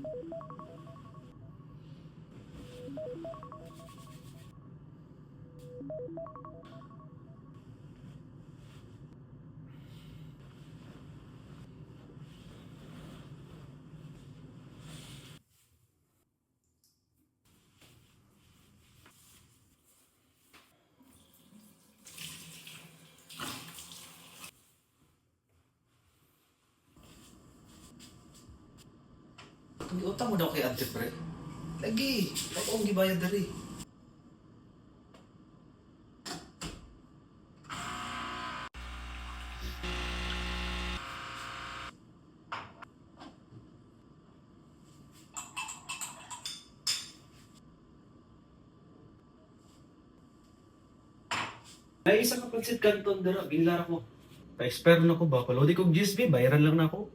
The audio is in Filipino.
Ang utang mo daw kay Ate Pre. Lagi, ako ang gibayad dali. Ay, isa ka pansit kanton dara, bilar ko. Pa-expire na ko ba? Palodi kong GSB, bayaran lang na ako.